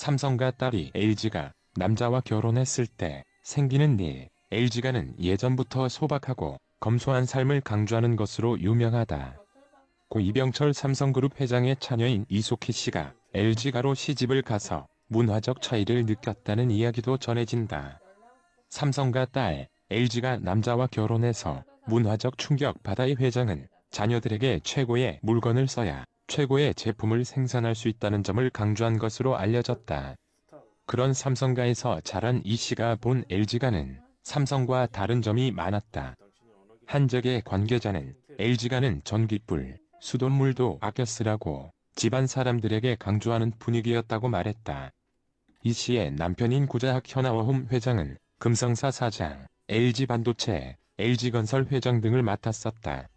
삼성과 딸이 LG가 남자와 결혼했을 때 생기는 일. LG가는 예전부터 소박하고 검소한 삶을 강조하는 것으로 유명하다. 고 이병철 삼성그룹 회장의 차녀인 이소희 씨가 LG가로 시집을 가서 문화적 차이를 느꼈다는 이야기도 전해진다. 삼성과 딸, LG가 남자와 결혼해서 문화적 충격 바다의 회장은 자녀들에게 최고의 물건을 써야 최고의 제품을 생산할 수 있다는 점을 강조한 것으로 알려졌다. 그런 삼성가에서 자란 이 씨가 본 LG가는 삼성과 다른 점이 많았다. 한적의 관계자는 LG가는 전기불, 수돗물도 아껴 쓰라고 집안 사람들에게 강조하는 분위기였다고 말했다. 이 씨의 남편인 구자학 현아워홈 회장은 금성사 사장, LG반도체, LG건설 회장 등을 맡았었다.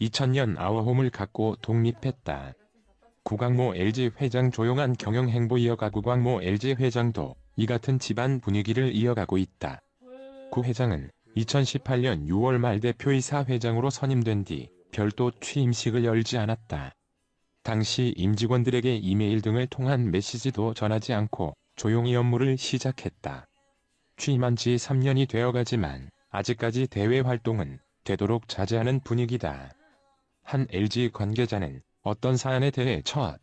2000년 아워홈을 갖고 독립했다. 구광모 LG 회장 조용한 경영 행보 이어가 구광모 LG 회장도 이 같은 집안 분위기를 이어가고 있다. 구 회장은 2018년 6월 말 대표이사 회장으로 선임된 뒤 별도 취임식을 열지 않았다. 당시 임직원들에게 이메일 등을 통한 메시지도 전하지 않고 조용히 업무를 시작했다. 취임한 지 3년이 되어가지만 아직까지 대외 활동은 되도록 자제하는 분위기다. 한 LG 관계자는 어떤 사연에 대해 처한?